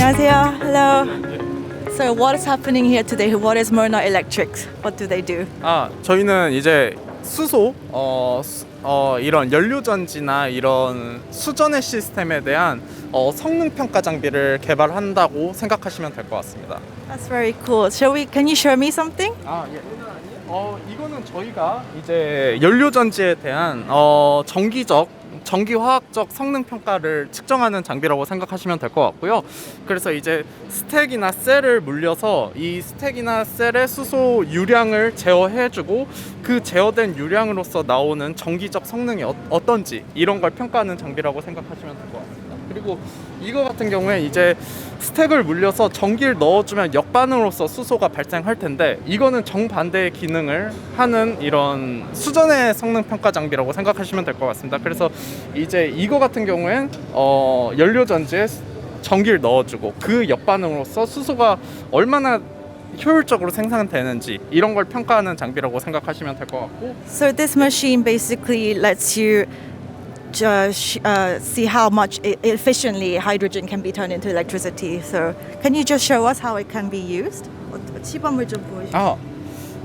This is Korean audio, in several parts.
Hello. So what is happening here today? What is Myrna Electric? What do they do? 아 저희는 이제 수소 어, 수- 어 이런 연료 전지나 이런 수전의 시스템에 대한 어, 성능 평가 장비를 개발한다고 생각하시면 될 것 같습니다. That's very cool. Shall we? Can you show me something? 아 예. 어 이거는 저희가 이제 연료 전지에 대한 어 정기적 전기 화학적 성능 평가를 측정하는 장비라고 생각하시면 될 것 같고요. 그래서 이제 스택이나 셀을 물려서 이 스택이나 셀의 수소 유량을 제어해주고 그 제어된 유량으로서 나오는 전기적 성능이 어, 어떤지 이런 걸 평가하는 장비라고 생각하시면 될 것 같습니다. 그리고 이거 같은 경우에 이제 스택을 물려서 전기를 넣어주면 역반응으로서 수소가 발생할 텐데 이거는 정반대의 기능을 하는 이런 수전의 성능 평가 장비라고 생각하시면 될 것 같습니다. 그래서 이제 이거 같은 경우엔 어, 연료 전지에 수- 전기를 넣어주고 그 역반응으로서 수소가 얼마나 효율적으로 생산되는지 이런 걸 평가하는 장비라고 생각하시면 될 것 같고 So this machine basically lets you just uh, see how much e- efficiently hydrogen can be turned into electricity. So can you just show us how it can be used? 어, 시범을 좀 보여주세요. 아,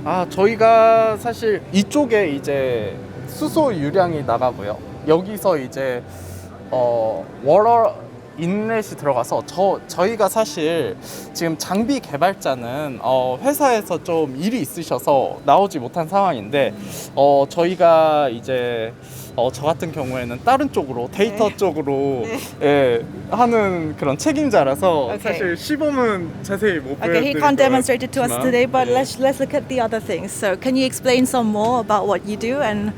아 저희가 사실 이쪽에 이제 수소 유량이 나가고요. 여기서 이제 어 워러 인렛이 들어가서 저 저희가 사실 지금 장비 개발자는 어 회사에서 좀 일이 있으셔서 나오지 못한 상황인데 어 저희가 이제 어 저 같은 경우에는 다른 쪽으로 데이터 네. 쪽으로 네. 예 하는 그런 책임자라서 Okay. 사실 시범은 자세히 못 Okay, he 보여드릴 can't 것 demonstrate it to us today, but 예. let's let's look at the other things. So, can you explain some more about what you do and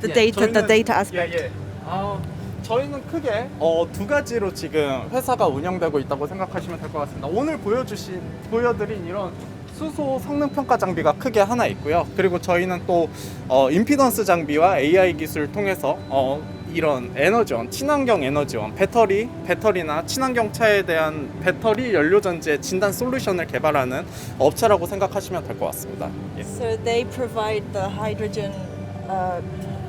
the 예, data, the 저희는- data aspect? 예, 예. 아, 저희는 크게 어, 두 가지로 지금 회사가 운영되고 있다고 생각하시면 될 것 같습니다. 오늘 보여주신 보여드린 이런 수소 성능 평가 장비가 크게 하나 있고요. 그리고 저희는 또 어, 임피던스 장비와 AI 기술을 통해서 어, 이런 에너지원, 친환경 에너지원, 배터리, 배터리나 친환경 차에 대한 배터리 연료 전지의 진단 솔루션을 개발하는 업체라고 생각하시면 될 것 같습니다. 예. So they provide the hydrogen. Uh,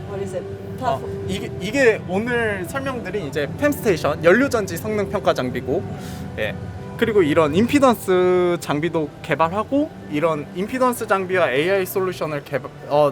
what is it? 어, Platform. 이게, 이게 오늘 설명드린 이제 팸 스테이션 연료전지 성능 평가 장비고, 예. 그리고 이런 임피던스 장비도 개발하고 이런 임피던스 장비와 AI 솔루션을 개발, 어,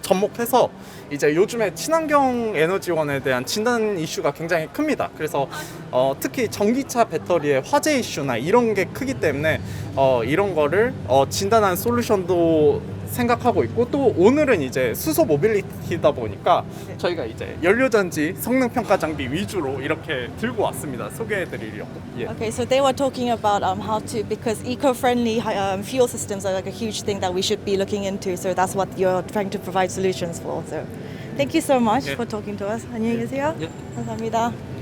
접목해서 이제 요즘에 친환경 에너지원에 대한 진단 이슈가 굉장히 큽니다. 그래서 어, 특히 전기차 배터리의 화재 이슈나 이런 게 크기 때문에 어, 이런 거를 어, 진단하는 솔루션도 생각하고 있고 또 오늘은 이제 수소 모빌리티다 보니까 저희가 이제 연료전지 성능 평가 장비 위주로 이렇게 들고 왔습니다. 소개해드리려고. 예. Okay, so they were talking about um, how to because eco-friendly um, fuel systems are like a huge thing that we should be looking into. So that's what you're trying to provide solutions for. So, thank you so much 예. for talking to us. 안녕히 계세요. 예. 감사합니다.